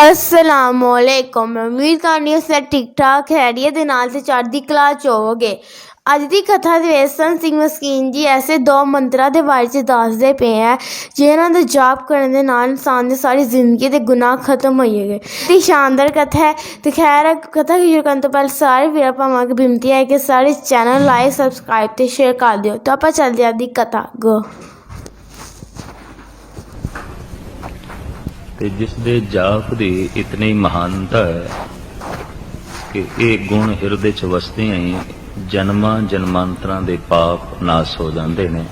ਅਸਲਾਮੁਅਲੈਕੁਮ। ਮੈਂ ਉਮੀਦ ਕਰਦੀ ਹਾਂ ਸਾਰੇ ਠੀਕ ਠਾਕ ਖੈਰੀਅਤ ਦੇ ਨਾਲ ਤੇ ਚੜ੍ਹਦੀ ਕਲਾ ਚ ਹੋਵੋਗੇ। ਅੱਜ ਦੀ ਕਥਾ ਦੇ ਵਿੱਚ ਸੰਤ ਸਿੰਘ ਮਸਕੀਨ ਜੀ ਐਸੇ ਦੋ ਮੰਤਰਾਂ ਦੇ ਬਾਰੇ ਚ ਦੱਸਦੇ ਪਏ ਆ, ਜਿਨ੍ਹਾਂ ਦਾ ਜਾਪ ਕਰਨ ਦੇ ਨਾਲ ਇਨਸਾਨ ਦੀ ਸਾਰੀ ਜ਼ਿੰਦਗੀ ਦੇ ਗੁਨਾਹ ਖਤਮ ਹੋ ਜਾਏਗੇ ਤੇ ਸ਼ਾਨਦਾਰ ਕਥਾ ਹੈ। ਤੇ ਖੈਰ ਕਥਾ ਸ਼ੁਰੂ ਕਰਨ ਤੋਂ ਪਹਿਲਾਂ ਸਾਰੇ ਵੀਰਾਂ ਭਾਵਾਂ ਦੀ ਬੇਨਤੀ ਹੈ ਕਿ ਸਾਰੇ ਚੈਨਲ ਲਾਈਕ, ਸਬਸਕ੍ਰਾਈਬ ਤੇ ਸ਼ੇਅਰ ਕਰ ਦਿਓ। ਤਾਂ ਆਪਾਂ ਚੱਲਦੇ ਹਾਂ ਦੀ ਕਥਾ ਗੋ ਤੇ ਜਿਸ ਦੇ ਜਾਪ ਦੀ ਇਤਨੀ ਮਹਾਨਤਾ ਹੈ ਕਿ ਇਹ ਗੁਣ ਹਿਰਦੇ 'ਚ ਵਸਦੇ ਹੀ ਜਨਮਾਂ ਜਨਮਾਂਤਰਾਂ ਦੇ ਪਾਪ ਨਾਸ ਹੋ ਜਾਂਦੇ ਨੇ।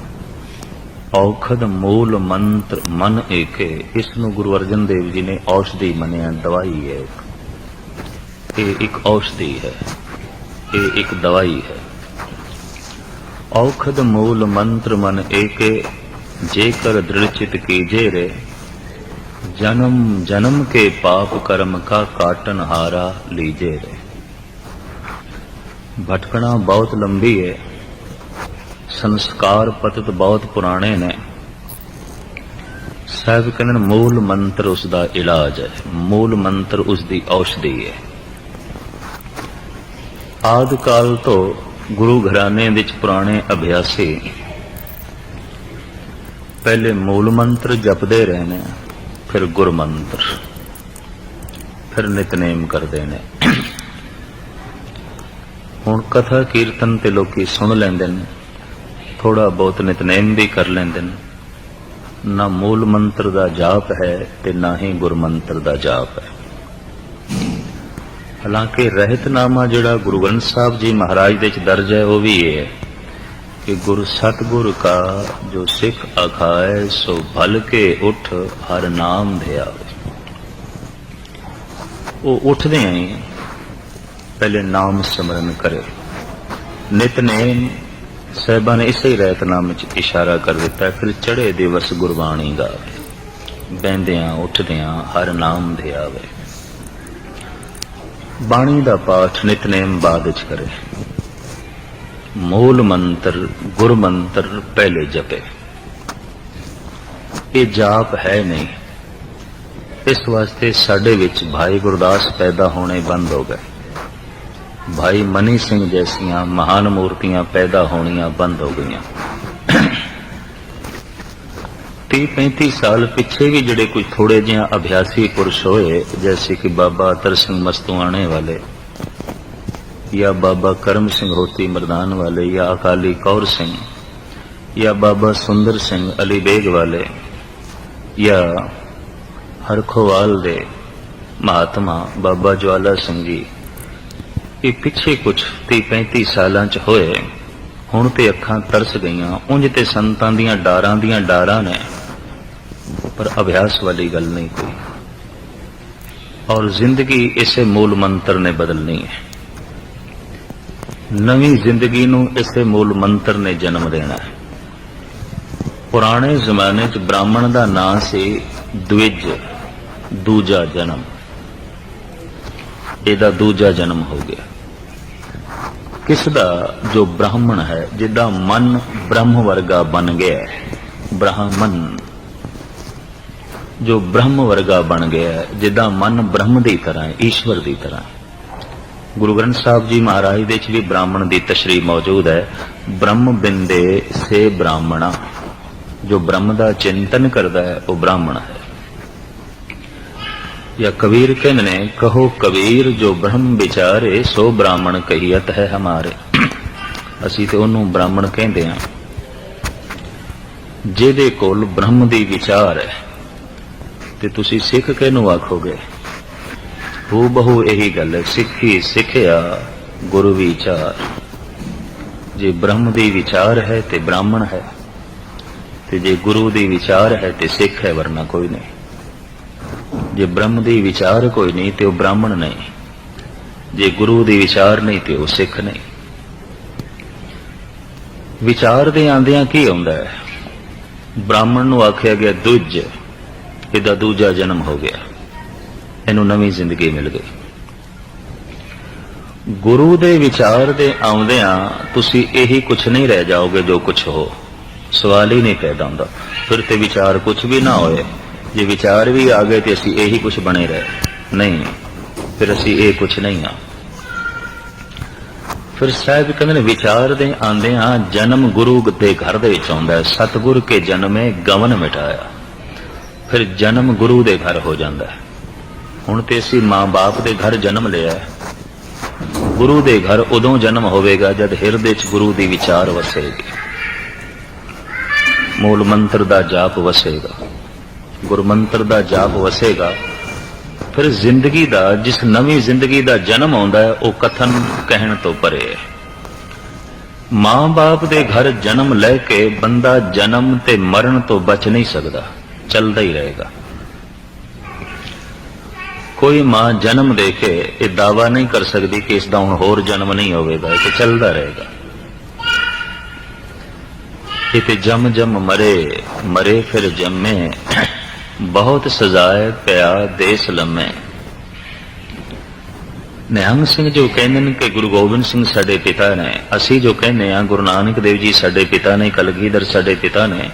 ਔਖਦ ਮੂਲ ਮੰਤਰ ਮਨ ਏਕੇ, ਇਸ ਨੂੰ ਗੁਰੂ ਅਰਜਨ ਦੇਵ ਜੀ ਨੇ ਔਸ਼ਧੀ ਮੰਨਿਆ, ਦਵਾਈ ਹੈ ਇਹ ਇੱਕ ਔਸ਼ਧੀ ਹੈ, ਇਹ ਇੱਕ ਦਵਾਈ ਹੈ। ਔਖਦ ਮੂਲ ਮੰਤਰ ਮਨ ਏਕੇ, ਜੇਕਰ ਦ੍ਰਿੜ ਚਿਤ ਕੀਜੇ ਰੇ जन्म जन्म के पाप कर्म का काटन हारा लीजे रे भटकना बहुत लंबी है ਸੰਸਕਾਰ ਪਤਿਤ ਬਹੁਤ ਪੁਰਾਣੇ ਨੇ ਸਾਹਿਬ ਕਹਿੰਦੇ ਨੇ ਮੂਲ ਮੰਤਰ ਉਸ ਦਾ ਇਲਾਜ ਹੈ ਮੂਲ ਮੰਤਰ ਉਸ ਦੀ ਔਸ਼ਧੀ ਹੈ ਆਦ ਕਾਲ ਤੋਂ ਗੁਰੂ ਘਰਾਣੇ ਵਿੱਚ ਪੁਰਾਣੇ ਅਭਿਆਸੀ ਪਹਿਲੇ ਮੂਲ ਮੰਤਰ ਜਪਦੇ ਰਹੇ ਨੇ ਫਿਰ ਗੁਰਮੰਤਰ, ਫਿਰ ਨਿਤਨੇਮ ਕਰਦੇ ਨੇ। ਹੁਣ ਕਥਾ ਕੀਰਤਨ ਤੇ ਲੋਕੀ ਸੁਣ ਲੈਂਦੇ ਨੇ, ਥੋੜਾ ਬਹੁਤ ਨਿਤਨੇਮ ਵੀ ਕਰ ਲੈਂਦੇ ਨੇ। ਨਾ ਮੂਲ ਮੰਤਰ ਦਾ ਜਾਪ ਹੈ ਤੇ ਨਾ ਹੀ ਗੁਰ ਮੰਤਰ ਦਾ ਜਾਪ ਹੈ। ਹਾਲਾਂਕਿ ਰਹਿਤਨਾਮਾ ਜਿਹੜਾ ਗੁਰੂ ਗ੍ਰੰਥ ਸਾਹਿਬ ਜੀ ਮਹਾਰਾਜ ਦੇ ਚ ਦਰਜ ਹੈ, ਉਹ ਵੀ ਇਹ ਹੈ। ਕਿ ਗੁਰ ਸਤਗੁਰ ਕਾ ਜੋ ਸਿੱਖ ਅਖਾਏ, ਸੋ ਭਲ ਕੇ ਉਠ ਹਰ ਨਾਮ ਧਿਆਵੇ। ਉਹ ਉੱਠਦੇ ਆਂ ਪਹਿਲੇ ਨਾਮ ਸਿਮਰਨ ਕਰੇ। ਨਿਤਨੇਮ ਸਹਿਬਾਂ ਨੇ ਇਸੇ ਹੀ ਰਹਿਤਨਾਮ ਵਿੱਚ ਇਸ਼ਾਰਾ ਕਰ ਦਿੱਤਾ, ਫਿਰ ਚੜੇ ਦਿਵਸ ਗੁਰਬਾਣੀ ਗਾਵੇ। ਬਹਿੰਦਿਆਂ ਉੱਠਦਿਆਂ ਹਰ ਨਾਮ ਧਿਆਵੇ। ਬਾਣੀ ਦਾ ਪਾਠ ਨਿਤਨੇਮ ਬਾਅਦ ਵਿੱਚ ਕਰੇ। ਮੂਲ ਮੰਤਰ ਗੁਰ ਮੰਤਰ ਪਹਿਲੇ ਜਪੇ। ਇਹ ਜਾਪ ਹੈ ਨਹੀਂ। ਇਸ ਵਾਸਤੇ ਸਾਡੇ ਵਿੱਚ ਭਾਈ ਗੁਰਦਾਸ ਪੈਦਾ ਹੋਣੇ ਬੰਦ ਹੋ ਗਏ। ਭਾਈ ਮਨੀ ਸਿੰਘ ਜੈਸੀਆਂ ਮਹਾਨ ਮੂਰਤੀਆਂ ਪੈਦਾ ਹੋਣੀਆਂ ਬੰਦ ਹੋ ਗਈਆਂ। 30 35 ਸਾਲ ਪਿੱਛੇ ਵੀ ਜਿਹੜੇ ਕੁਝ ਥੋੜੇ ਜਿਹਾ ਅਭਿਆਸੀ ਪੁਰਸ਼ ਹੋਏ, ਜੈਸੇ ਕਿ ਬਾਬਾ ਅਤਰ ਸਿੰਘ ਮਸਤੂਆਣੇ ਵਾਲੇ ਜਾਂ ਬਾਬਾ ਕਰਮ ਸਿੰਘ ਹੋਤੀ ਮਰਦਾਨ ਵਾਲੇ ਜਾਂ ਅਕਾਲੀ ਕੌਰ ਸਿੰਘ ਜਾਂ ਬਾਬਾ ਸੁੰਦਰ ਸਿੰਘ ਅਲੀ ਬੇਗ ਵਾਲੇ ਜਾਂ ਹਰਖੋਵਾਲ ਦੇ ਮਹਾਤਮਾ ਬਾਬਾ ਜਵਾਲਾ ਸਿੰਘ ਜੀ, ਇਹ ਪਿੱਛੇ ਕੁਝ 30 35 ਸਾਲਾਂ ਚ ਹੋਏ, ਹੁਣ ਤੇ ਅੱਖਾਂ ਤਰਸ ਗਈਆਂ, ਉਂਝ ਤੇ ਸੰਤਾਂ ਦੀਆਂ ਡਾਰਾਂ ਦੀਆਂ ਡਾਰਾਂ ਨੇ, ਪਰ ਅਭਿਆਸ ਵਾਲੀ ਗੱਲ ਨਹੀਂ ਕੋਈ। ਔਰ ਜ਼ਿੰਦਗੀ ਇਸੇ ਮੂਲ ਮੰਤਰ ਨੇ ਬਦਲਣੀ ਹੈ। ਨਵੀਂ ਜ਼ਿੰਦਗੀ ਨੂੰ ਇਸੇ ਮੂਲ ਮੰਤਰ ਨੇ ਜਨਮ ਦੇਣਾ ਹੈ। ਪੁਰਾਣੇ ਜ਼ਮਾਨੇ 'ਚ ਬ੍ਰਾਹਮਣ ਦਾ ਨਾਂ ਸੀ ਦਵਿਜ ਦੂਜਾ ਜਨਮ। ਇਹਦਾ ਦੂਜਾ ਜਨਮ ਹੋ ਗਿਆ। ਕਿਸ ਦਾ ਜੋ ਬ੍ਰਾਹਮਣ ਹੈ ਜਿਹਦਾ ਮਨ ਬ੍ਰਹਮ ਵਰਗਾ ਬਣ ਗਿਆ ਬ੍ਰਾਹਮਣ। ਜੋ ਬ੍ਰਹਮ ਵਰਗਾ ਬਣ ਗਿਆ ਹੈ ਜਿਹਦਾ ਮਨ ਬ੍ਰਹਮ ਦੀ ਤਰ੍ਹਾਂ ਈਸ਼ਵਰ ਦੀ ਤਰ੍ਹਾਂ ਗੁਰੂ ਗ੍ਰੰਥ ਸਾਹਿਬ ਜੀ ਮਹਾਰਾਜ ਦੇ ਵਿੱਚ ਵੀ ਬ੍ਰਾਹਮਣ ਦੀ ਤਸ਼ਰੀਹ ਮੌਜੂਦ ਹੈ। ਬ੍ਰਹਮ ਬਿੰਦੇ ਸੇ ਬ੍ਰਾਹਮਣਾ। ਜੋ ਬ੍ਰਹਮ ਦਾ ਚਿੰਤਨ ਕਰਦਾ ਹੈ, ਉਹ ਬ੍ਰਾਹਮਣ ਹੈ। ਜਾਂ ਕਬੀਰ ਕਹਿੰਦੇ ਨੇ, ਕਹੋ ਕਬੀਰ, ਜੋ ਬ੍ਰਹਮ ਵਿਚਾਰੇ, ਸੋ ਬ੍ਰਾਹਮਣ ਕਹੀਅਤ ਹੈ ਹਮਾਰੇ। ਅਸੀਂ ਤੇ ਉਹਨੂੰ ਬ੍ਰਾਹਮਣ ਕਹਿੰਦੇ ਹਾਂ। ਜਿਹਦੇ ਕੋਲ ਬ੍ਰਹਮ ਦੀ ਵਿਚਾਰ ਹੈ, ਤੇ ਤੁਸੀਂ ਸਿੱਖ ਕਿਹਨੂੰ ਆਖੋਗੇ? ਹੂ ਬਹੂ ਇਹੀ ਗੱਲ ਹੈ ਸਿੱਖੀ ਸਿੱਖਿਆ ਗੁਰੂ ਵਿਚਾਰ। ਜੇ ਬ੍ਰਹਮ ਦੀ ਵਿਚਾਰ ਹੈ ਤੇ ਬ੍ਰਾਹਮਣ ਹੈ, ਤੇ ਜੇ ਗੁਰੂ ਦੀ ਵਿਚਾਰ ਹੈ ਤੇ ਸਿੱਖ ਹੈ ਵਰਨਾ ਕੋਈ ਨਹੀਂ। ਜੇ ਬ੍ਰਹਮ ਦੀ ਵਿਚਾਰ ਕੋਈ ਨਹੀਂ ਤੇ ਉਹ ਬ੍ਰਾਹਮਣ ਨਹੀਂ। ਜੇ ਗੁਰੂ ਦੀ ਵਿਚਾਰ ਨਹੀਂ ਤੇ ਉਹ ਸਿੱਖ ਨਹੀਂ। ਵਿਚਾਰ ਦੇ ਆਂਦਿਆਂ ਕੀ ਆਉਂਦਾ ਹੈ? ਬ੍ਰਾਹਮਣ ਨੂੰ ਆਖਿਆ ਗਿਆ, ਦੁੱਜ, ਇਹਦਾ ਦੂਜਾ ਜਨਮ ਹੋ ਗਿਆ। ਇਹਨੂੰ ਨਵੀਂ ਜ਼ਿੰਦਗੀ ਮਿਲ ਗਈ। ਗੁਰੂ ਦੇ ਵਿਚਾਰ ਦੇ ਆਉਂਦਿਆਂ ਤੁਸੀਂ ਇਹੀ ਕੁਝ ਨਹੀਂ ਰਹਿ ਜਾਓਗੇ ਜੋ ਕੁਝ ਹੋ। ਸਵਾਲ ਹੀ ਨਹੀਂ ਪੈਦਾ ਹੁੰਦਾ। ਫਿਰ ਤੇ ਵਿਚਾਰ ਕੁਝ ਵੀ ਨਾ ਹੋਏ। ਜੇ ਵਿਚਾਰ ਵੀ ਆ ਗਏ ਤੇ ਅਸੀਂ ਇਹੀ ਕੁਝ ਬਣੇ ਰਹੇ। ਨਹੀਂ, ਫਿਰ ਅਸੀਂ ਇਹ ਕੁਝ ਨਹੀਂ ਆ। ਫਿਰ ਸਾਹਿਬ ਕਹਿੰਦੇ ਨੇ, ਵਿਚਾਰ ਦੇ ਆਂਦੇ ਆ ਜਨਮ ਗੁਰੂ ਦੇ ਘਰ ਦੇ ਵਿੱਚ ਆਉਂਦਾ ਹੈ। ਸਤਿਗੁਰ ਕੇ ਜਨਮੇ ਗਵਨ ਮਿਟਾਇਆ। ਫਿਰ ਜਨਮ ਗੁਰੂ ਦੇ ਘਰ ਹੋ ਜਾਂਦਾ ਹੈ। ਹੁਣ ਤੇ ਅਸੀਂ ਮਾਂ-ਬਾਪ ਦੇ ਘਰ ਜਨਮ ਲਿਆ ਗੁਰੂ ਦੇ ਘਰ ਉਦੋਂ ਜਨਮ ਹੋਵੇਗਾ ਜਦ ਹਿਰਦੇ 'ਚ ਗੁਰੂ ਦੀ ਵਿਚਾਰ ਵਸੇਗੀ। ਮੂਲ ਮੰਤਰ ਦਾ ਜਾਪ ਵਸੇਗਾ। ਗੁਰਮੰਤਰ ਦਾ ਜਾਪ ਵਸੇਗਾ। ਫਿਰ ਜ਼ਿੰਦਗੀ ਦਾ, ਜਿਸ ਨਵੀਂ ਜ਼ਿੰਦਗੀ ਦਾ ਜਨਮ ਆਉਂਦਾ ਹੈ, ਉਹ ਕਥਨ ਕਹਿਣ ਤੋਂ ਪਰੇ ਹੈ। ਮਾਂ-ਬਾਪ ਦੇ ਘਰ ਜਨਮ ਲੈ ਕੇ ਬੰਦਾ ਜਨਮ ਤੇ ਮਰਨ ਤੋਂ ਬਚ ਨਹੀਂ ਸਕਦਾ, ਚੱਲਦਾ ਹੀ ਰਹੇਗਾ। ਕੋਈ ਮਾਂ ਜਨਮ ਦੇ ਕੇ ਇਹ ਦਾਵਾ ਨਹੀਂ ਕਰ ਸਕਦੀ ਕਿ ਇਸ ਦਾ ਹੁਣ ਹੋਰ ਜਨਮ ਨਹੀਂ ਹੋਵੇਗਾ, ਇਹ ਚੱਲਦਾ ਰਹੇਗਾ। ਇਹ ਤੇ ਜਮ ਜਮ ਮਰੇ ਮਰੇ ਫਿਰ ਜੰਮੇ, ਬਹੁਤ ਸਜ਼ਾਏ ਪਿਆ ਦੇਸ ਲੰਮੇ। ਨਿਹੰਗ ਸਿੰਘ ਜੋ ਕਹਿੰਦੇ ਨੇ ਕਿ ਗੁਰੂ ਗੋਬਿੰਦ ਸਿੰਘ ਸਾਡੇ ਪਿਤਾ ਨੇ, ਅਸੀਂ ਜੋ ਕਹਿੰਦੇ ਆ ਗੁਰੂ ਨਾਨਕ ਦੇਵ ਜੀ ਸਾਡੇ ਪਿਤਾ ਨੇ, ਕਲਗੀਧਰ ਸਾਡੇ ਪਿਤਾ ਨੇ,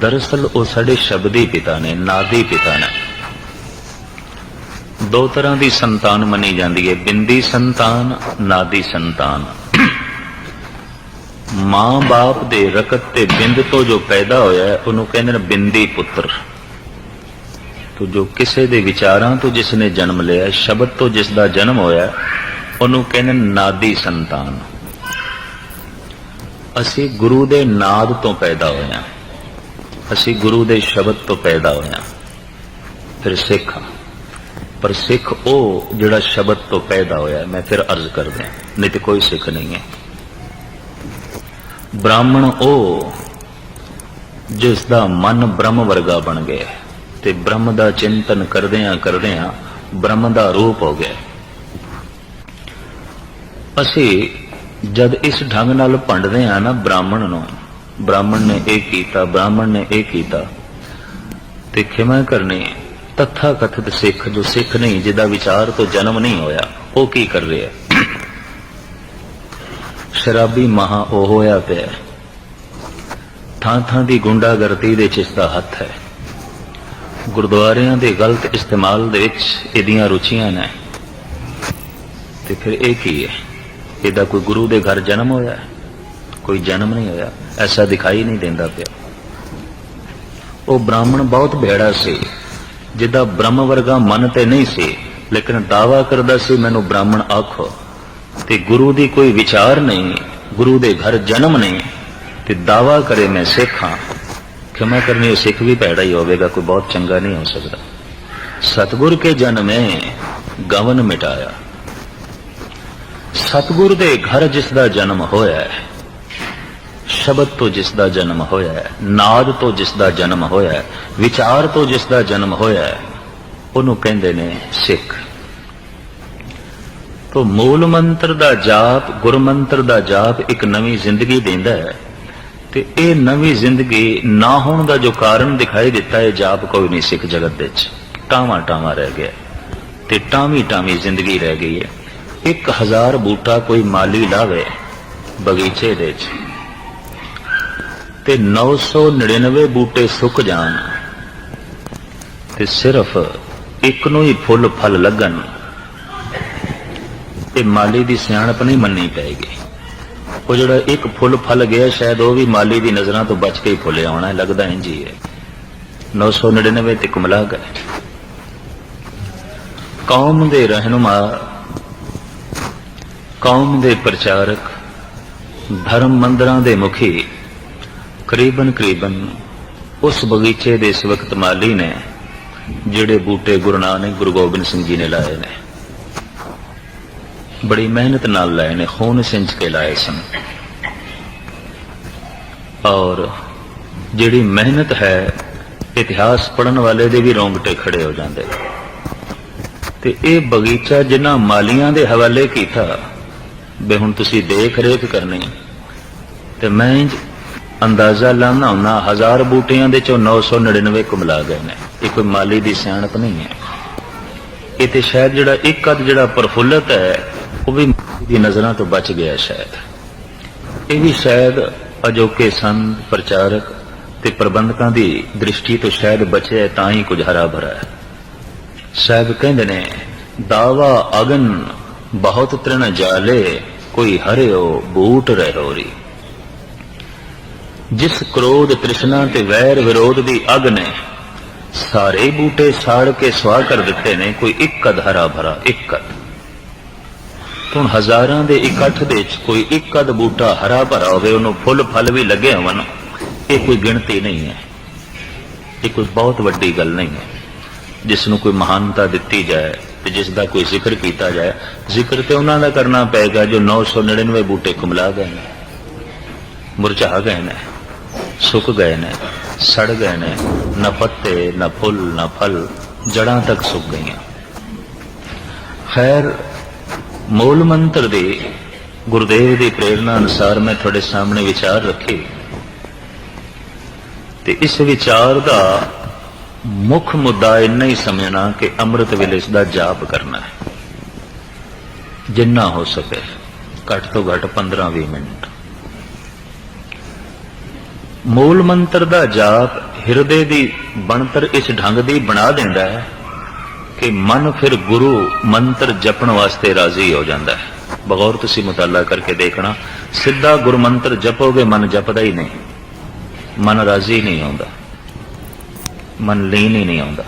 ਦਰਅਸਲ ਉਹ ਸਾਡੇ ਸ਼ਬਦੀ ਪਿਤਾ ਨੇ, ਨਾਦੀ ਪਿਤਾ ਨੇ। ਦੋ ਤਰ੍ਹਾਂ ਦੀ ਸੰਤਾਨ ਮੰਨੀ ਜਾਂਦੀ ਹੈ। ਬਿੰਦੀ ਸੰਤਾਨ, ਨਾਦੀ ਸੰਤਾਨ। ਮਾਂ-ਬਾਪ ਦੇ ਰਕਤ ਤੇ ਬਿੰਦ ਤੋਂ ਜੋ ਪੈਦਾ ਹੋਇਆ ਉਹਨੂੰ ਕਹਿੰਦੇ ਨੇ ਬਿੰਦੀ ਪੁੱਤਰ। ਤੋ ਜੋ ਕਿਸੇ ਦੇ ਵਿਚਾਰਾਂ ਤੋਂ ਜਿਸ ਨੇ ਜਨਮ ਲਿਆ, ਸ਼ਬਦ ਤੋਂ ਜਿਸ ਦਾ ਜਨਮ ਹੋਇਆ, ਉਹਨੂੰ ਕਹਿੰਦੇ ਨਾਦੀ ਸੰਤਾਨ। ਅਸੀਂ ਗੁਰੂ ਦੇ ਨਾਦ ਤੋਂ ਪੈਦਾ ਹੋਇਆ। ਅਸੀਂ ਗੁਰੂ ਦੇ ਸ਼ਬਦ ਤੋਂ ਪੈਦਾ ਹੋਏ ਹਾਂ ਫਿਰ ਸਿੱਖ। ਪਰ ਸਿੱਖ ਉਹ ਜਿਹੜਾ ਸ਼ਬਦ ਤੋਂ ਪੈਦਾ ਹੋਇਆ ਮੈਂ ਫਿਰ ਅਰਜ਼ ਕਰਦਾ ਨਹੀਂ ਤੇ ਕੋਈ ਸਿੱਖ ਨਹੀਂ ਹੈ। ਬ੍ਰਾਹਮਣ ਉਹ ਜਿਸ ਦਾ ਮਨ ਬ੍ਰਹਮ ਵਰਗਾ ਬਣ ਗਿਆ ਤੇ ਬ੍ਰਹਮ ਦਾ ਚਿੰਤਨ ਕਰਦਿਆਂ ਕਰਦਿਆਂ ਬ੍ਰਹਮ ਦਾ ਰੂਪ ਹੋ ਗਿਆ ਅਸੀਂ ਜਦ ਇਸ ਢੰਗ ਨਾਲ ਭੰਡਦੇ ਆ ਨਾ ਬ੍ਰਾਹਮਣ ਨੂੰ, ਬ੍ਰਾਹਮਣ ਨੇ ਇਹ ਕੀਤਾ, ਬ੍ਰਾਹਮਣ ਨੇ ਇਹ ਕੀਤਾ, ਤੇ ਖਿਮਾ ਕਰਨੀ ਤਥਾ ਕਥਿਤ ਸਿੱਖ ਜੋ ਸਿੱਖ ਨਹੀਂ, ਜਿਹਦਾ ਵਿਚਾਰ ਤੋਂ ਜਨਮ ਨਹੀਂ ਹੋਇਆ, ਉਹ ਕੀ ਕਰ ਰਿਹਾ? ਸ਼ਰਾਬੀ ਮਹਾ ਉਹ ਹੋਇਆ ਪਿਆ ਥਾਂ ਥਾਂ ਦੀ ਗੁੰਡਾਗਰਦੀ ਦੇ ਚ ਹੱਥ ਹੈ। ਗੁਰਦੁਆਰਿਆਂ ਦੇ ਗਲਤ ਇਸਤੇਮਾਲ ਦੇ ਵਿੱਚ ਇਹਦੀਆਂ ਰੁਚੀਆਂ ਨੇ। ਤੇ ਫਿਰ ਇਹ ਕੀ ਹੈ? ਇਹਦਾ ਕੋਈ ਗੁਰੂ ਦੇ ਘਰ ਜਨਮ ਹੋਇਆ ਕੋਈ ਜਨਮ ਨਹੀਂ ਹੋਇਆ। ਐਸਾ ਦਿਖਾਈ ਨਹੀਂ ਦਿੰਦਾ ਪਿਆ। ਉਹ ਬ੍ਰਾਹਮਣ ਬਹੁਤ ਭੇੜਾ ਸੀ। ਜਿਹਦਾ ਬ੍ਰਹਮ ਵਰਗਾ ਮਨ ਤੇ ਨਹੀਂ ਸੀ, ਲੇਕਿਨ ਦਾਵਾ ਕਰਦਾ ਸੀ, ਮੈਨੂੰ ਬ੍ਰਾਹਮਣ ਆਖੋ। ਤੇ ਗੁਰੂ ਦੀ ਕੋਈ ਵਿਚਾਰ ਨਹੀਂ, ਗੁਰੂ ਦੇ ਘਰ ਜਨਮ ਨਹੀਂ, ਤੇ ਦਾਵਾ ਕਰੇ ਮੈਂ ਸਿੱਖ ਹਾਂ। ਖਿਮਾ ਕਰਨੀ ਉਹ ਸਿੱਖ ਵੀ ਭੈੜਾ ਹੀ ਹੋਵੇਗਾ, ਕੋਈ ਬਹੁਤ ਚੰਗਾ ਨਹੀਂ ਹੋ ਸਕਦਾ। ਸਤਗੁਰ ਕੇ ਜਨਮੇ ਗਵਨ ਮਿਟਾਇਆ। ਸਤਗੁਰ ਦੇ ਘਰ ਜਿਸ ਦਾ ਜਨਮ ਹੋਇਆ ਹੈ ਸ਼ਬਦ ਤੋਂ ਜਿਸ ਦਾ ਜਨਮ ਹੋਇਆ ਹੈ, ਨਾਦ ਤੋਂ ਜਿਸ ਦਾ ਜਨਮ ਹੋਇਆ ਹੈ, ਵਿਚਾਰ ਤੋਂ ਜਿਸ ਦਾ ਜਨਮ ਹੋਇਆ ਹੈ, ਉਹਨੂੰ ਕਹਿੰਦੇ ਨੇ ਸਿੱਖ। ਤੋ ਮੂਲ ਮੰਤਰ ਦਾ ਜਾਪ ਗੁਰਮੰਤਰ ਦਾ ਜਾਪ ਇੱਕ ਨਵੀਂ ਜ਼ਿੰਦਗੀ ਦਿੰਦਾ ਹੈ ਤੇ ਇਹ ਨਵੀਂ ਜ਼ਿੰਦਗੀ ਨਾ ਹੋਣ ਦਾ ਜੋ ਕਾਰਨ ਦਿਖਾਈ ਦਿੱਤਾ ਹੈ ਜਾਪ ਕੋਈ ਨਹੀਂ ਸਿੱਖ ਜਗਤ ਦੇ ਵਿੱਚ। ਟਾਵਾਂ ਟਾਵਾਂ ਰਹਿ ਗਿਆ ਤੇ ਟਾਵੀਂ ਟਾਵੀਂ ਜ਼ਿੰਦਗੀ ਰਹਿ ਗਈ ਹੈ। 1000 ਬੂਟਾ ਕੋਈ ਮਾਲੀ ਲਾਵੇ ਬਗੀਚੇ ਦੇ ਵਿੱਚ। ਤੇ 999 ਬੂਟੇ ਸੁੱਕ ਜਾਣ ਤੇ ਸਿਰਫ ਇੱਕ ਨੂੰ ਹੀ ਫੁੱਲ ਫਲ ਲੱਗਣ ਤੇ ਮਾਲੀ ਦੀ ਸਿਆਣਪ ਨਹੀਂ ਮੰਨੀ ਪਏਗੀ ਉਹ ਜਿਹੜਾ ਇੱਕ ਫੁੱਲ ਫਲ ਗਿਆ, ਸ਼ਾਇਦ ਉਹ ਵੀ ਮਾਲੀ ਦੀ ਨਜ਼ਰਾਂ ਤੋਂ ਬਚ ਕੇ ਹੀ ਫੁੱਲਿਆ ਆਉਣਾ ਲੱਗਦਾ ਇੰਜ ਹੀ ਹੈ। 999 ਤੇ ਕੁਮਲਾ ਗਏ। ਕੌਮ ਦੇ ਰਹਿਨੁਮਾ, ਕੌਮ ਦੇ ਪ੍ਰਚਾਰਕ, ਧਰਮ ਮੰਦਰਾਂ ਦੇ ਮੁਖੀ ਕਰੀਬਨ ਕਰੀਬਨ ਉਸ ਬਗੀਚੇ ਦੇ ਇਸ ਵਕਤ ਮਾਲੀ ਨੇ, ਜਿਹੜੇ ਬੂਟੇ ਗੁਰੂ ਨਾਨਕ, ਗੁਰੂ ਗੋਬਿੰਦ ਸਿੰਘ ਜੀ ਨੇ ਲਾਏ ਨੇ, ਬੜੀ ਮਿਹਨਤ ਨਾਲ ਲਾਏ ਨੇ, ਖੂਨ ਸਿੰਚ ਕੇ ਲਾਏ ਸਨ। ਔਰ ਜਿਹੜੀ ਮਿਹਨਤ ਹੈ, ਇਤਿਹਾਸ ਪੜਨ ਵਾਲੇ ਦੇ ਵੀ ਰੋਂਗਟੇ ਖੜੇ ਹੋ ਜਾਂਦੇ ਤੇ ਇਹ ਬਗੀਚਾ ਜਿਨ੍ਹਾਂ ਮਾਲੀਆਂ ਦੇ ਹਵਾਲੇ ਕੀਤਾ ਬੇ ਹੁਣ ਤੁਸੀਂ ਦੇਖ ਰੇਖ ਕਰਨੀ, ਤੇ ਮੈਂ ਅੰਦਾਜ਼ਾ ਲਾਉਣਾ ਹੁਣਾ ਹਜ਼ਾਰ ਬੂਟਿਆਂ ਦੇ ਚੋਂ 999 ਕੁਮਲਾ ਗਏ ਨੇ। ਇਹ ਕੋਈ ਮਾਲੀ ਦੀ ਸਿਆਣਪ ਨਹੀਂ ਹੈ। ਇਹ ਤੇ ਸ਼ਾਇਦ ਜਿਹੜਾ ਇੱਕ ਅੱਧ ਜਿਹੜਾ ਪ੍ਰਫੁੱਲਤ ਹੈ, ਉਹ ਵੀ ਦੀ ਨਜ਼ਰਾਂ ਤੋਂ ਬਚ ਗਿਆ ਸ਼ਾਇਦ। ਇਹ ਵੀ ਸ਼ਾਇਦ ਅਜੋਕੇ ਸੰਤ ਪ੍ਰਚਾਰਕ ਤੇ ਪ੍ਰਬੰਧਕਾਂ ਦੀ ਦ੍ਰਿਸ਼ਟੀ ਤੋਂ ਸ਼ਾਇਦ ਬਚਿਆ ਤਾਂ ਹੀ ਕੁਝ ਹਰਾ ਭਰਾ ਹੈ। ਸਾਹਿਬ ਕਹਿੰਦੇ ਨੇ, ਦਾਵਾ ਅਗਨ ਬਹੁਤ ਤ੍ਰਿਣ ਜਾਲੇ, ਕੋਈ ਹਰਿਓ ਬੂਟ ਰਹਿਓਰੀ ਜਿਸ ਕ੍ਰੋਧ ਤ੍ਰਿਸ਼ਨਾ ਤੇ ਵੈਰ ਵਿਰੋਧ ਦੀ ਅਗ ਨੇ, ਸਾਰੇ ਬੂਟੇ ਸਾੜ ਕੇ ਸਵਾਹ ਕਰ ਦਿੱਤੇ ਨੇ, ਕੋਈ ਇੱਕ ਕਦ ਹਰਾ ਭਰਾ, ਇੱਕ ਕਦ ਹੁਣ ਹਜ਼ਾਰਾਂ ਦੇ ਇਕੱਠ ਦੇ ਵਿੱਚ ਕੋਈ ਇੱਕ ਕਦ ਬੂਟਾ ਹਰਾ ਭਰਾ ਹੋਵੇ, ਉਹਨੂੰ ਫੁੱਲ ਫਲ ਵੀ ਲੱਗੇ ਹੋਣ, ਇਹ ਕੋਈ ਗਿਣਤੀ ਨਹੀਂ ਹੈ। ਇਹ ਕੋਈ ਬਹੁਤ ਵੱਡੀ ਗੱਲ ਨਹੀਂ ਹੈ। ਜਿਸ ਨੂੰ ਕੋਈ ਮਹਾਨਤਾ ਦਿੱਤੀ ਜਾਏ ਤੇ ਜਿਸ ਦਾ ਕੋਈ ਜ਼ਿਕਰ ਕੀਤਾ ਜਾਏ, ਜ਼ਿਕਰ ਤੇ ਉਹਨਾਂ ਦਾ ਕਰਨਾ ਪਏਗਾ ਜੋ 999 ਬੂਟੇ ਕੁਮਲਾ ਗਏ ਨੇ, ਮੁਰਝਾ ਗਏ ਨੇ। ਸੁੱਕ ਗਏ ਨੇ, ਸੜ ਗਏ ਨੇ, ਨਾ ਪੱਤੇ, ਨਾ ਫੁੱਲ, ਨਾ ਫਲ ਜੜਾਂ ਤੱਕ ਸੁੱਕ ਗਈਆਂ। ਖੈਰ, ਮੂਲ ਮੰਤਰ ਦੇ, ਗੁਰਦੇਵ ਦੀ ਪ੍ਰੇਰਣਾ ਅਨੁਸਾਰ ਮੈਂ ਤੁਹਾਡੇ ਸਾਹਮਣੇ ਵਿਚਾਰ ਰੱਖੇ। ਤੇ ਇਸ ਵਿਚਾਰ ਦਾ ਮੁੱਖ ਮੁੱਦਾ ਇੰਨਾ ਹੀ ਸਮਝਣਾ ਕਿ ਅੰਮ੍ਰਿਤ ਵੇਲੇ ਇਸ ਦਾ ਜਾਪ ਕਰਨਾ ਹੈ। ਜਿੰਨਾ ਹੋ ਸਕੇ, ਘੱਟ ਤੋਂ ਘੱਟ 15-20 ਮਿੰਟ। ਮੂਲ ਮੰਤਰ ਦਾ ਜਾਪ ਹਿਰਦੇ ਦੀ ਬਣਤਰ ਇਸ ਢੰਗ ਦੀ ਬਣਾ ਦਿੰਦਾ ਹੈ ਕਿ ਮਨ ਫਿਰ ਗੁਰੂ ਮੰਤਰ ਜਪਣ ਵਾਸਤੇ ਰਾਜ਼ੀ ਹੋ ਜਾਂਦਾ ਹੈ। ਬਗੌਰ ਤੁਸੀਂ ਮੁਤਾਲਾ ਕਰਕੇ ਦੇਖਣਾ, ਸਿੱਧਾ ਗੁਰੂ ਮੰਤਰ ਜਪੋਗੇ ਮਨ ਜਪਦਾ ਹੀ ਨਹੀਂ। ਮਨ ਰਾਜ਼ੀ ਨਹੀਂ ਆਉਂਦਾ ਮਨ ਲੀਨ ਹੀ ਨਹੀਂ ਆਉਂਦਾ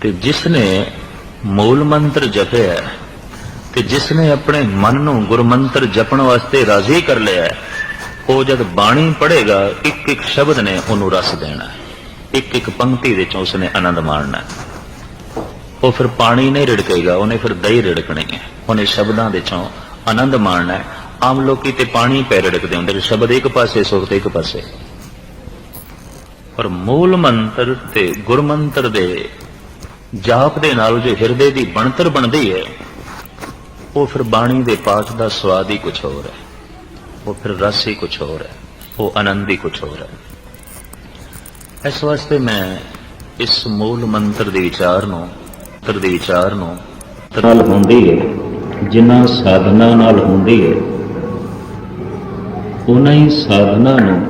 ਤੇ ਜਿਸ ਨੇ ਮੂਲ ਮੰਤਰ ਜਪਿਆ ਤੇ ਜਿਸ ਨੇ ਆਪਣੇ ਮਨ ਨੂੰ ਗੁਰਮੰਤਰ ਜਪਣ ਵਾਸਤੇ ਰਾਜ਼ੀ ਕਰ ਲਿਆ ਉਹ ਜਦ ਬਾਣੀ ਪੜ੍ਹੇਗਾ ਇੱਕ ਇੱਕ ਸ਼ਬਦ ਨੇ ਉਹਨੂੰ ਰਸ ਦੇਣਾ ਇੱਕ ਇੱਕ ਪੰਕਤੀ ਦੇ ਚੋਂ ਉਸਨੇ ਆਨੰਦ ਮਾਣਨਾ ਉਹ ਫਿਰ ਪਾਣੀ ਨਹੀਂ ਰਿੜਕੇਗਾ, ਉਹਨੇ ਫਿਰ ਦਹੀਂ ਰਿੜਕਣੀ ਹੈ। ਉਹਨੇ ਸ਼ਬਦਾਂ ਦੇ ਚੋਂ ਆਨੰਦ ਮਾਣਨਾ ਆਮ ਲੋਕੀ ਤੇ ਪਾਣੀ ਪੈ ਰਿੜਕਦੇ ਹੁੰਦੇ ਸ਼ਬਦ ਇੱਕ ਪਾਸੇ, ਸੁਰਤ ਇੱਕ ਪਾਸੇ। ਪਰ ਮੂਲ ਮੰਤਰ ਤੇ ਗੁਰਮੰਤਰ ਦੇ ਜਾਪ ਦੇ ਨਾਲ ਜੋ ਹਿਰਦੇ ਦੀ ਬਣਤਰ ਬਣਦੀ ਹੈ, ਉਹ ਫਿਰ ਬਾਣੀ ਦੇ ਪਾਠ ਦਾ ਸਵਾਦ ਹੀ ਕੁਝ ਹੋਰ ਹੈ। ਉਹ ਫਿਰ ਰਸ ਹੀ ਕੁਝ ਹੋਰ ਹੈ, ਉਹ ਆਨੰਦ ਹੀ ਕੁਝ ਹੋਰ ਹੈ। ਇਸ ਵਾਸਤੇ ਮੈਂ ਇਸ ਮੂਲ ਮੰਤਰ ਦੇ ਵਿਚਾਰ ਨੂੰ, ਮੰਤਰ ਦੇ ਵਿਚਾਰ ਨੂੰ ਨਾਲ ਹੁੰਦੀ ਹੈ ਜਿਨ੍ਹਾਂ ਸਾਧਨਾ ਨਾਲ ਹੁੰਦੀ ਹੈ ਉਹਨਾਂ ਹੀ ਸਾਧਨਾ ਨੂੰ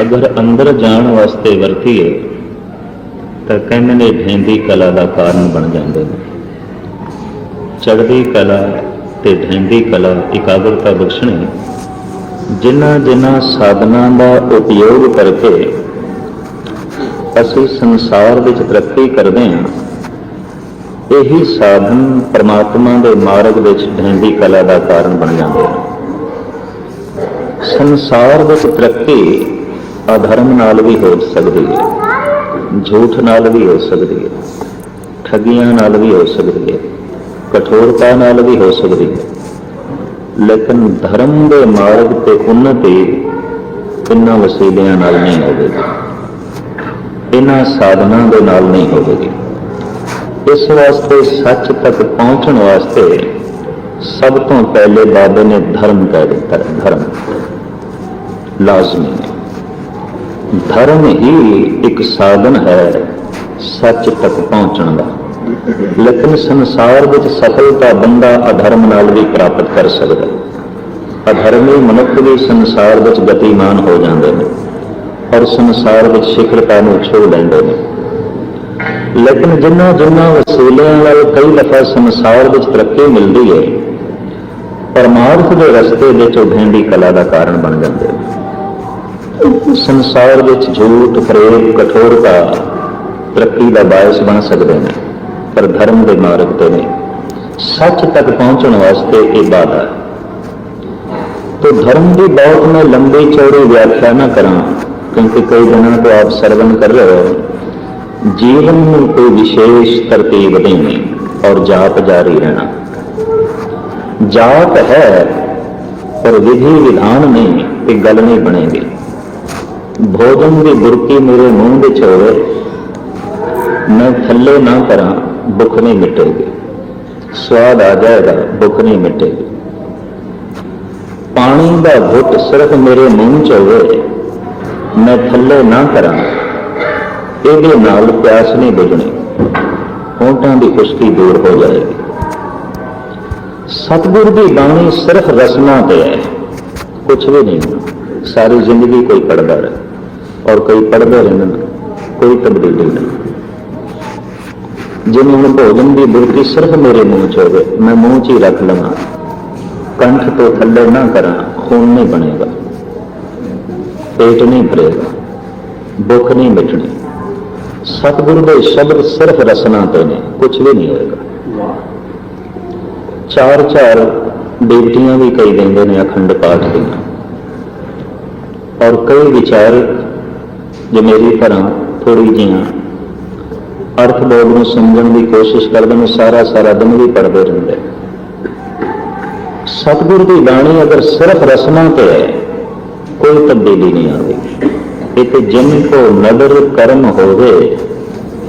ਅਗਰ ਅੰਦਰ ਜਾਣ ਵਾਸਤੇ ਵਰਤੀਏ ਤਾਂ ਕਹਿੰਦੇ ਨੇ ਭੇਂਦੀ ਕਲਾ ਦਾ ਕਾਰਨ ਬਣ ਜਾਂਦੇ ਨੇ। ਚੜ੍ਹਦੀ ਕਲਾ ਤੇ ਢੈਂਦੀ ਕਲਾ, ਇਕਾਗਰਤਾ ਬਖਸ਼ਣੀ, ਜਿਨ੍ਹਾਂ ਜਿਨ੍ਹਾਂ ਸਾਧਨਾ ਦਾ ਉਪਯੋਗ ਕਰਕੇ ਅਸੀਂ ਸੰਸਾਰ ਵਿੱਚ ਤਰੱਕੀ ਕਰਦੇ ਹਾਂ, ਇਹੀ ਸਾਧਨ ਪਰਮਾਤਮਾ ਦੇ ਮਾਰਗ ਵਿੱਚ ਢੈਂਦੀ ਕਲਾ ਦਾ ਕਾਰਨ ਬਣ ਜਾਂਦੇ ਹਨ। ਸੰਸਾਰ ਵਿੱਚ ਤਰੱਕੀ ਅਧਰਮ ਨਾਲ ਵੀ ਹੋ ਸਕਦੀ ਹੈ, ਝੂਠ ਨਾਲ ਵੀ ਹੋ ਸਕਦੀ ਹੈ, ਠੱਗੀਆਂ ਨਾਲ ਵੀ ਹੋ ਸਕਦੀ ਹੈ। ਕਠੋਰਤਾ ਨਾਲ ਵੀ ਹੋ ਸਕਦੀ ਹੈ। ਲੇਕਿਨ ਧਰਮ ਦੇ ਮਾਰਗ ਤੇ ਉન્નਤੀ ਇਨ੍ਹਾਂ ਵਸੀਲਿਆਂ ਨਾਲ ਨਹੀਂ ਹੋਵੇਗੀ। ਇਨ੍ਹਾਂ ਸਾਧਨਾਂ ਦੇ ਨਾਲ ਨਹੀਂ ਹੋਵੇਗੀ। ਇਸ ਵਾਸਤੇ ਸੱਚ ਤੱਕ ਪਹੁੰਚਣ ਵਾਸਤੇ ਸਭ ਤੋਂ ਪਹਿਲੇ ਬਾਬੇ ਨੇ ਧਰਮ ਕਹਿ ਦਿੱਤਾ, ਧਰਮ। ਲਾਜ਼ਮੀ ਹੈ। ਧਰਮ ਹੀ ਇੱਕ ਸਾਧਨ ਹੈ ਸੱਚ ਤੱਕ ਪਹੁੰਚਣ ਦਾ। ਲੇਕਿਨ ਸੰਸਾਰ ਵਿੱਚ ਸਫਲਤਾ ਬੰਦਾ ਅਧਰਮ ਨਾਲ ਵੀ ਪ੍ਰਾਪਤ ਕਰ ਸਕਦਾ ਅਧਰਮੀ ਮਨੁੱਖ ਵੀ ਸੰਸਾਰ ਵਿੱਚ ਗਤੀਮਾਨ ਹੋ ਜਾਂਦੇ ਨੇ ਔਰ ਸੰਸਾਰ ਵਿੱਚ ਸਿਖਰਤਾ ਨੂੰ ਛੋੜ ਲੈਂਦੇ ਨੇ। ਲੇਕਿਨ ਜਿਨ੍ਹਾਂ ਜਿਨ੍ਹਾਂ ਵਸੀਲਿਆਂ ਨਾਲ ਕਈ ਦਫਾ ਸੰਸਾਰ ਵਿੱਚ ਤਰੱਕੀ ਮਿਲਦੀ ਹੈ, ਪਰਮਾਰਥ ਦੇ ਰਸਤੇ ਵਿੱਚ ਉਹ ਭੈਂਦੀ ਕਲਾ ਦਾ ਕਾਰਨ ਬਣ ਜਾਂਦੇ ਨੇ। ਸੰਸਾਰ ਵਿੱਚ ਝੂਠ ਫਰੇਬ ਕਠੋਰਤਾ ਤਰੱਕੀ ਦਾ ਬਾਇਸ ਬਣ ਸਕਦੇ ਨੇ। ਪਰ ਧਰਮ ਦੇ ਮਾਰਗ ਤੇ ਨਹੀਂ ਸੱਚ ਤੱਕ ਪਹੁੰਚਣ ਵਾਸਤੇ ਇਹ ਬਾਧਾ ਹੈ तो धर्म की बहुत मैं लंबी चौड़ी व्याख्या न करा क्योंकि कई दिनों तो आप श्रवण कर रहे हो जीवन में कोई विशेष तरतीब देनी और जाप जारी रहना जाप है पर विधि विधान नहीं एक गल नहीं बनेगी भोजन की बुरकी मेरे मुंह ਵਿੱਚ ਹੋਵੇ मैं थल्ले ना करा भुख नहीं मिटेगी स्वाद आ जाएगा भुख नहीं मिटेगी ਪਾਣੀ ਦਾ ਘੁੱਟ ਸਿਰਫ ਮੇਰੇ ਮੂੰਹ 'ਚ ਹੋਵੇ ਮੈਂ ਥੱਲੇ ਨਾ ਕਰਾਂ ਇਹਦੇ ਨਾਲ ਪਿਆਸ ਨਹੀਂ ਬੁਝਣੀ ਹੋਂਠਾਂ ਦੀ ਖੁਸ਼ਕੀ ਦੂਰ ਹੋ ਜਾਏਗੀ ਸਤਿਗੁਰ ਦੀ ਬਾਣੀ ਸਿਰਫ ਰਸਨਾ ਤੇ ਹੈ ਕੁਝ ਵੀ ਨਹੀਂ ਸਾਰੀ ਜ਼ਿੰਦਗੀ ਕੋਈ ਪੜਦਾ ਰਹੇ ਔਰ ਕੋਈ ਪੜਦੇ ਰਹਿੰਦੇ ਨੇ ਕੋਈ ਤਬਦੀਲੀ ਨਹੀਂ ਜਿਵੇਂ ਹੁਣ ਭੋਜਨ ਦੀ ਬੁਰਕੀ ਸਿਰਫ ਮੇਰੇ ਮੂੰਹ 'ਚ ਹੋਵੇ, ਮੈਂ ਮੂੰਹ 'ਚ ਹੀ ਰੱਖ ਲਵਾਂ। ਕੰਠ ਤੋਂ ਥੱਲੇ ਨਾ ਕਰਾਂ, ਖੂਨ ਨਹੀਂ ਬਣੇਗਾ। ਪੇਟ ਨਹੀਂ ਭਰੇਗਾ, ਭੁੱਖ ਨਹੀਂ ਮਿਟਣੀ। ਸਤਿਗੁਰੂ ਦੇ ਸ਼ਬਦ ਸਿਰਫ ਰਸਨਾ ਤੋਂ ਨੇ ਕੁਝ ਵੀ ਨਹੀਂ ਹੋਏਗਾ। ਚਾਰ ਚਾਰ ਬੇਟੀਆਂ ਵੀ ਕਈ ਦਿੰਦੇ ਨੇ ਅਖੰਡ ਪਾਠ ਦੀਆਂ ਔਰ ਕਈ ਵਿਚਾਰ, ਜੋ ਮੇਰੀ ਤਰ੍ਹਾਂ ਥੋੜੀ ਜਿਹੀਆਂ ਅਰਥ ਬੋਧ ਨੂੰ ਸਮਝਣ ਦੀ ਕੋਸ਼ਿਸ਼ ਕਰਦੇ ਨੇ, ਸਾਰਾ ਸਾਰਾ ਦਿਨ ਵੀ ਪੜ੍ਹਦੇ ਰਹਿੰਦੇ ਸਤਿਗੁਰ ਦੀ ਬਾਣੀ ਅਗਰ ਸਿਰਫ ਰਸਨਾ ਤੇ ਹੈ, ਕੋਈ ਤਬਦੀਲੀ ਨਹੀਂ ਆਵੇਗੀ ਇਹ ਜਿਨ ਕੋ ਨਦਰ ਕਰਮ ਹੋਵੇ,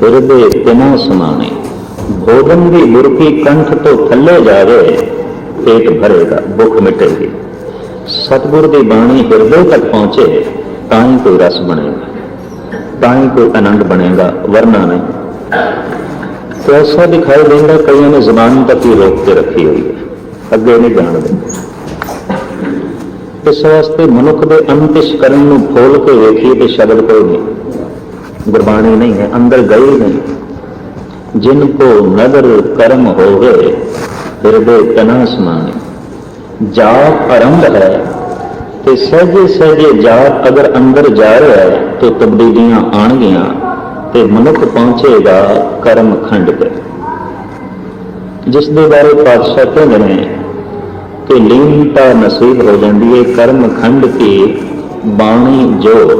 ਹਿਰਦੇ ਤਿਨਾ ਸਮਾਣੇ। ਭੋਜਨ ਦੀ ਬੁਰਕੀ ਕੰਠ ਤੋਂ ਥੱਲੇ ਜਾਵੇ, ਪੇਟ ਭਰੇਗਾ, ਭੁੱਖ ਮਿਟੇਗੀ। ਸਤਿਗੁਰ ਦੀ ਬਾਣੀ ਹਿਰਦੇ ਤੱਕ ਪਹੁੰਚੇ, ਤਾਂ ਹੀ ਕੋਈ ਰਸ ਬਣੇਗਾ। ਤਾਂ ਹੀ ਕੋਈ ਆਨੰਦ ਬਣੇਗਾ, ਵਰਨਾ ਨਹੀਂ। ਪੈਸਾ ਦਿਖਾਈ ਦਿੰਦਾ, ਕਈਆਂ ਨੇ ਜ਼ਬਾਨ ਤੱਕ ਹੀ ਰੋਕ ਕੇ ਰੱਖੀ ਹੋਈ ਹੈ। ਅੱਗੇ ਨਹੀਂ ਜਾਣ ਦਿੰਦੇ। ਇਸ ਵਾਸਤੇ ਮਨੁੱਖ ਦੇ ਅੰਤਿਸ਼ ਕਰਨ ਨੂੰ ਖੋਲ ਕੇ ਵੇਖੀਏ ਤੇ ਸ਼ਬਦ ਕੋਈ ਨਹੀਂ। ਗੁਰਬਾਣੀ ਨਹੀਂ ਹੈ, ਅੰਦਰ ਗਈ ਨਹੀਂ। ਜਿਨ ਕੋ ਨਦਰ ਕਰਮ ਹੋਵੇ, ਹਿਰਦੇ ਤਨਾ ਸਮਾਨੇ ਜਾ ਪਰਮ ਹੈ ਤੇ ਸਹਜੇ ਸਹਜੇ ਜਾ ਅਗਰ ਅੰਦਰ ਜਾ ਰਿਹਾ ਹੈ, ਤੇ ਤਬਦੀਲੀਆਂ ਆਣਗੀਆਂ ਤੇ ਮਨੁੱਖ ਪਹੁੰਚੇਗਾ ਕਰਮ ਖੰਡ ਤੇ। ਜਿਸ ਦੇ ਬਾਰੇ ਪਾਤਸ਼ਾਹ ਕਹਿੰਦੇ ਨੇ ਕਿ ਲੀਨਤਾ ਨਸੀਬ ਹੋ ਜਾਂਦੀ ਹੈ ਕਰਮ ਖੰਡ ਕੀ ਬਾਣੀ ਜੋਰ।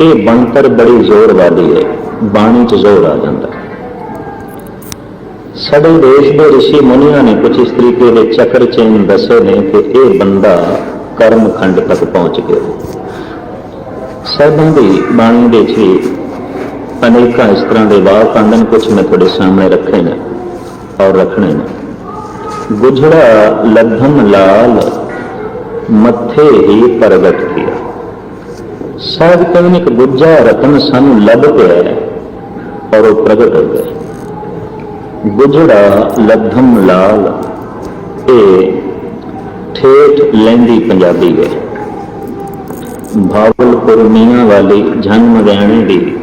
ਇਹ ਬਣਤਰ ਬੜੀ ਜ਼ੋਰ ਵਾਲੀ ਹੈ ਬਾਣੀ 'ਚ ਜ਼ੋਰ ਆ ਜਾਂਦਾ। ਸਾਡੇ ਦੇਸ਼ ਦੇ ਰਿਸ਼ੀ ਮੁਨੀਆਂ ਨੇ ਕੁਝ ਇਸ ਤਰੀਕੇ ਦੇ ਚੱਕਰ ਚੇਨ ਦੱਸੇ ਨੇ ਕਿ ਇਹ ਬੰਦਾ ਕਰਮ ਖੰਡ ਤੱਕ ਪਹੁੰਚ ਗਿਆ। ਸਾਧਾਂ ਦੀ ਬਾਣੀ ਦੇ ਵਿੱਚ ਵੀ ਅਨੇਕਾਂ ਇਸ ਤਰ੍ਹਾਂ ਦੇ ਵਾਕ ਆਂਦਨ ਕੁਝ ਮੈਂ ਤੁਹਾਡੇ ਸਾਹਮਣੇ ਰੱਖੇ ਨੇ ਔਰ ਰੱਖਣੇ ਨੇ। ਗੁਜੜਾ ਲਧਮ ਲਾਲ, ਮੱਥੇ ਹੀ ਪ੍ਰਗਟ ਕੀਆ। ਸਾਧ ਕਹਿੰਦੇ ਕਿ ਗੁੱਜਾ ਰਤਨ ਸਾਨੂੰ ਲੱਭ ਪਿਆ ਔਰ ਉਹ ਪ੍ਰਗਟ ਹੋ ਗਿਆ। ਗੁਜੜਾ ਲਧਮ ਲਾਲ, ਇਹ ਠੇਠ ਲੈਂਦੀ ਪੰਜਾਬੀ ਹੈ। ਭਾਵਲਪੁਰ ਮੀਆਂ ਵਾਲੀ ਜਨ ਮਗਿਆਣੇ ਦੀ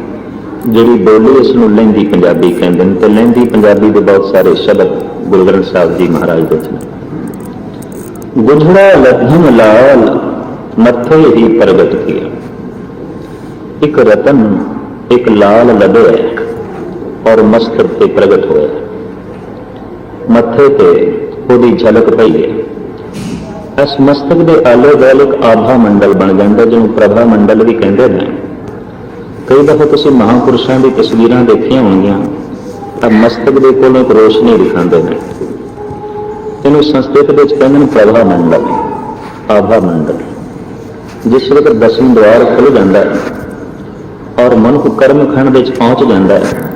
ਜਿਹੜੀ ਬੋਲੀ ਇਸ ਨੂੰ ਲਹਿੰਦੀ ਪੰਜਾਬੀ ਕਹਿੰਦੇ ਨੇ, ਤੇ ਲਹਿੰਦੀ ਪੰਜਾਬੀ ਦੇ ਬਹੁਤ ਸਾਰੇ ਸ਼ਬਦ ਗੁਰੂ ਗ੍ਰੰਥ ਸਾਹਿਬ ਜੀ ਮਹਾਰਾਜ ਦੇ ਨੇ। ਗੁਜੜਾ ਲਧਮ ਲਾਲ, ਮੱਥੇ ਹੀ ਪ੍ਰਗਟ ਕੀਆ। ਇੱਕ ਰਤਨ, ਇੱਕ ਲਾਲ ਲੱਡੂ ਔਰ ਮਸਤਕ ਤੇ ਪ੍ਰਗਟ ਹੋਇਆ। ਮੱਥੇ ਤੇ ਉਹਦੀ ਝਲਕ ਪਈ ਹੈ। ਇਸ ਮਸਤਕ ਦੇ ਆਲੇ ਦੁਆਲੇ ਇੱਕ ਆਭਾ ਮੰਡਲ ਬਣ ਜਾਂਦਾ, ਜਿਹਨੂੰ ਪ੍ਰਭਾ ਮੰਡਲ ਵੀ ਕਹਿੰਦੇ ਨੇ। ਕਈ ਦਫਾ ਤੁਸੀਂ ਮਹਾਪੁਰਸ਼ਾਂ ਦੀ ਤਸਵੀਰਾਂ ਦੇਖੀਆਂ ਹੋਣਗੀਆਂ, ਤਾਂ ਮਸਤਕ ਦੇ ਕੋਲ ਇੱਕ ਰੋਸ਼ਨੀ ਦਿਖਾਉਂਦੇ ਨੇ। ਇਹਨੂੰ ਸੰਸਕ੍ਰਿਤ ਵਿੱਚ ਕਹਿੰਦੇ ਨੇ ਪ੍ਰਭਾ ਮੰਡਲ, ਆਭਾ ਮੰਡਲ। ਜਿਸ ਵੇਲੇ ਦਸਮ ਦਵਾਰ ਖੁੱਲ ਜਾਂਦਾ ਹੈ ਔਰ ਮਨੁੱਖ ਕਰਮ ਖੰਡ ਵਿੱਚ ਪਹੁੰਚ ਜਾਂਦਾ ਹੈ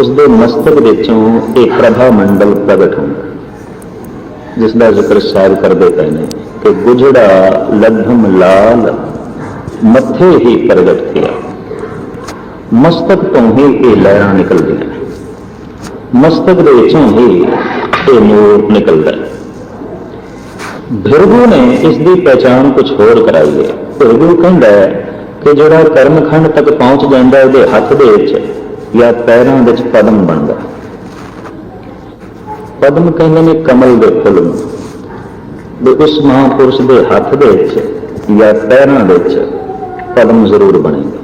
ਉਸ ਦੇ ਮਸਤਕ ਵਿੱਚੋਂ ਇਹ ਪ੍ਰਭਾ ਮੰਡਲ ਪ੍ਰਗਟ ਹੁੰਦਾ ਹੈ। ਜਿਸ ਦਾ ਜ਼ਿਕਰ ਸ਼ਾਇਰ ਕਰਦੇ ਪਏ ਨੇ ਕਿ ਗੁਜੜਾ ਲਧਮ ਲਾਲ, ਮੱਥੇ ਹੀ ਪ੍ਰਗਟ ਕੀਆ ਮਸਤਕ ਤੋਂ ਹੀ ਇਹ ਲਹਿਰਾਂ ਨਿਕਲਦੀਆਂ ਮਸਤਕ ਦੇ ਵਿੱਚੋਂ ਹੀ ਇਹ ਨੂਰ ਨਿਕਲਦਾ ਭਿਰਗੂ ਨੇ ਇਸ ਦੀ ਪਛਾਣ ਕੁਝ ਹੋਰ ਕਰਾਈ ਹੈ। ਭਿਰਗੂ ਕਹਿੰਦਾ ਕਿ ਜਿਹੜਾ ਕਰਮਖੰਡ ਤੱਕ ਪਹੁੰਚ ਜਾਂਦਾ ਉਹਦੇ ਹੱਥ ਦੇ ਵਿੱਚ ਜਾਂ ਪੈਰਾਂ ਵਿੱਚ ਪਦਮ ਬਣਦਾ ਪਦਮ ਕਹਿੰਦੇ ਨੇ ਕਮਲ ਦੇ ਫੁੱਲ ਨੂੰ। ਵੀ ਉਸ ਮਹਾਪੁਰਸ਼ ਦੇ ਹੱਥ ਦੇ ਵਿੱਚ ਜਾਂ ਪੈਰਾਂ ਵਿੱਚ ਪਦਮ ਜ਼ਰੂਰ ਬਣੇਗਾ।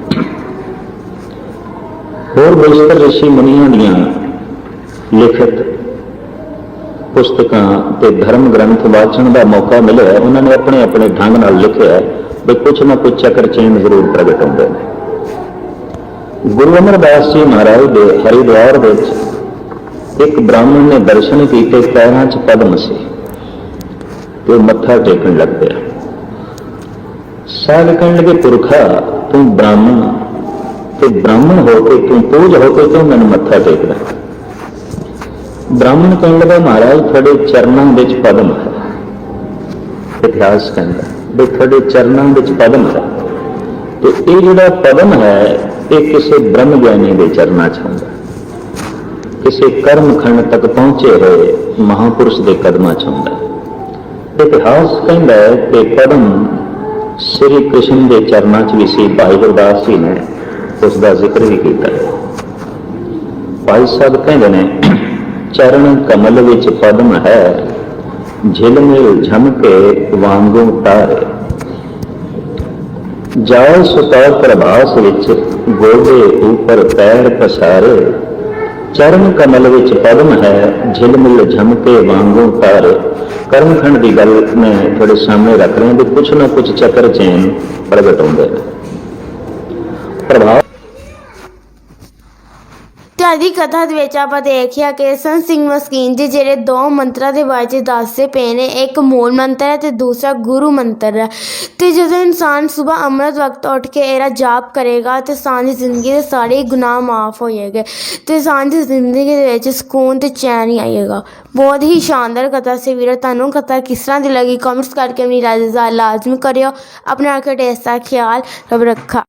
ਹੋਰ ਬੇਸ਼ਤਰ ਰਿਸ਼ੀ ਮੁਨੀਆਂ ਦੀਆਂ ਲਿਖਤ ਪੁਸਤਕਾਂ ਤੇ ਧਰਮ ਗ੍ਰੰਥ ਵਾਚਣ ਦਾ ਮੌਕਾ ਮਿਲਿਆ ਉਹਨਾਂ ਨੇ ਆਪਣੇ ਆਪਣੇ ਢੰਗ ਨਾਲ ਲਿਖਿਆ ਹੈ ਵੀ ਕੁਝ ਨਾ ਕੁਝ ਚੱਕਰ ਚੇਨ ਜ਼ਰੂਰ ਪ੍ਰਗਟ ਹੁੰਦੇ ਨੇ। ਗੁਰੂ ਅਮਰਦਾਸ ਜੀ ਮਹਾਰਾਜ ਦੇ ਹਰਿਦੁਆਰ ਵਿੱਚ ਇੱਕ ਬ੍ਰਾਹਮਣ ਨੇ ਦਰਸ਼ਨ ਕੀਤੇ, ਪੈਰਾਂ 'ਚ ਪਦਮ ਸੀ ਤੇ ਉਹ ਮੱਥਾ ਟੇਕਣ ਲੱਗ ਪਿਆ। ਸਾਧ ਕਹਿਣ ਲੱਗੇ ਪੁਰਖਾ, ਤੂੰ ਬ੍ਰਾਹਮਣ ਤੇ ਬ੍ਰਾਹਮਣ ਹੋ ਕੇ ਤੂੰ ਪੂਜ ਹੋ ਕੇ ਤੂੰ ਮੈਨੂੰ ਮੱਥਾ ਟੇਕਦਾ। ਬ੍ਰਾਹਮਣ ਕਹਿਣ ਲੱਗਾ, ਮਹਾਰਾਜ, ਤੁਹਾਡੇ ਚਰਨਾਂ ਵਿੱਚ ਪਦਮ ਹੈ। ਇਤਿਹਾਸ ਕਹਿੰਦਾ, ਵੀ ਤੁਹਾਡੇ ਚਰਨਾਂ ਵਿੱਚ ਪਦਮ ਹੈ। ਤੇ ਇਹ ਜਿਹੜਾ ਪਦਮ ਹੈ, ਇਹ ਕਿਸੇ ਬ੍ਰਹਮ ਗਿਆਨੀ ਦੇ ਚਰਨਾਂ 'ਚ ਹੁੰਦਾ। ਕਿਸੇ ਕਰਮ ਖੰਡ ਤੱਕ ਪਹੁੰਚੇ ਹੋਏ ਮਹਾਪੁਰਸ਼ ਦੇ ਕਦਮਾਂ 'ਚ ਹੁੰਦਾ। ਇਤਿਹਾਸ ਕਹਿੰਦਾ ਹੈ ਕਿ ਪਦਮ ਸ੍ਰੀ ਕ੍ਰਿਸ਼ਨ ਦੇ ਚਰਨਾਂ 'ਚ ਵੀ ਸੀ, ਭਾਈ ਗੁਰਦਾਸ ਜੀ ਨੇ। ਉਸ ਦਾ ਜ਼ਿਕਰ ਵੀ ਕੀਤਾ। ਭਾਈ ਸਾਹਿਬ ਕਹਿੰਦੇ ਨੇ, ਚਰਨ ਕਮਲ ਵਿੱਚ ਪਦਮ ਹੈ ਝਿਲਮਿਲ ਝਮਕੇ ਵਾਂਗੂ ਤਾਰੇ। ਜਾਲ ਸੁਤਾ ਪ੍ਰਭਾਸ ਵਿੱਚ ਗੋਡੇ ਉੱਪਰ ਪੈਰ ਪਸਾਰੇ। ਚਰਨ ਕਮਲ ਵਿੱਚ ਪਦਮ ਹੈ ਝਿਲਮਿਲ ਝਮਕੇ ਵਾਂਗੂ ਤਾਰੇ। ਕਰਮਖੰਡ ਦੀ ਗੱਲ ਮੈਂ ਤੁਹਾਡੇ ਸਾਹਮਣੇ ਰੱਖ ਰਿਹਾ ਤੇ ਕੁਛ ਨਾ ਕੁਛ ਚੱਕਰ ਚੈਨ ਪ੍ਰਗਟ ਹੁੰਦੇ ਪ੍ਰਭਾਵ ਤੇ ਕਥਾ ਦੇ ਵਿੱਚ ਆਪਾਂ ਦੇਖਿਆ ਕਿ ਸੰਤ ਸਿੰਘ ਮਸਕੀਨ ਜੀ ਜਿਹੜੇ ਦੋ ਮੰਤਰਾਂ ਦੇ ਬਾਰੇ 'ਚ ਦੱਸਦੇ ਪਏ ਨੇ, ਇੱਕ ਮੂਲ ਮੰਤਰ ਹੈ ਤੇ ਦੂਸਰਾ ਗੁਰੂ ਮੰਤਰ ਹੈ। ਤੇ ਜਦੋਂ ਇਨਸਾਨ ਸਵੇਰ ਅੰਮ੍ਰਿਤ ਵਕਤ ਉੱਠ ਕੇ ਇਹਦਾ ਜਾਪ ਕਰੇਗਾ ਤੇ ਸਾਂਝੀ ਜ਼ਿੰਦਗੀ ਦੇ ਸਾਰੇ ਗੁਨਾਹ ਮਾਫ ਹੋ ਜਾਏਗੇ ਤੇ ਸਾਂਝੀ ਜ਼ਿੰਦਗੀ ਦੇ ਵਿੱਚ ਸਕੂਨ ਤੇ ਚੈਨ ਹੀ ਆਏਗਾ। ਬਹੁਤ ਹੀ ਸ਼ਾਨਦਾਰ ਕਥਾ ਸੀ ਵੀਰੋ। ਤੁਹਾਨੂੰ ਕਥਾ ਕਿਸ ਤਰ੍ਹਾਂ ਦੀ ਲੱਗੀ? ਕਮੈਂਟਸ ਕਰਕੇ ਮੇਰੀ ਰਾਏ ਦਾ ਲਾਜ਼ਮੀ ਕਰਿਓ। ਆਪਣਾ ਆਖਰ ਟੇਸਟ ਦਾ ਖਿਆਲ ਰੱਬ ਰੱਖਾ।